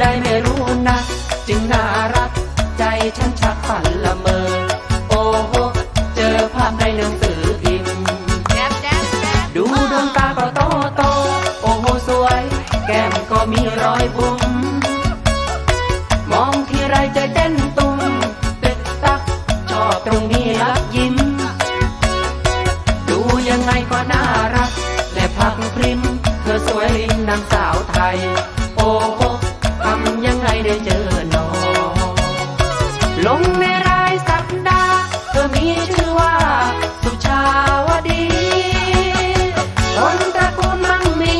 ได้ไม่รู้นะ จึงน่ารัก ใจฉันชักฝันละเมอ โอ้โห เจอภาพในหนังสือพิมพ์ดูดวงตาก็โตโต โอ้โห สวย แก้มก็มีรอยบุ๋มมองทีไรใจเต้นตุ้มติดตัก ชอบตรงนี้รักยิ้ม ดูยังไงก็น่ารัก และพักพริม เธอสวยลิ้นางสาวไทย โอ้โห ได้เจอหนอลงในรายสัปดาห์เธอมีชื่อว่าสุชาวดีคนตระกูลมั่งมี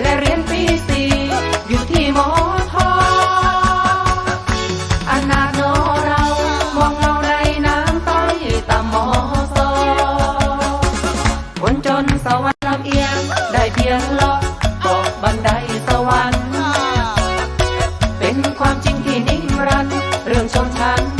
และเรียนปีสี่อยู่ที่มอทออนาโนเรามองเงาในน้ำต้อยตามมอซอคนจนสวรรค์ลำเอียงได้เพียงลา วร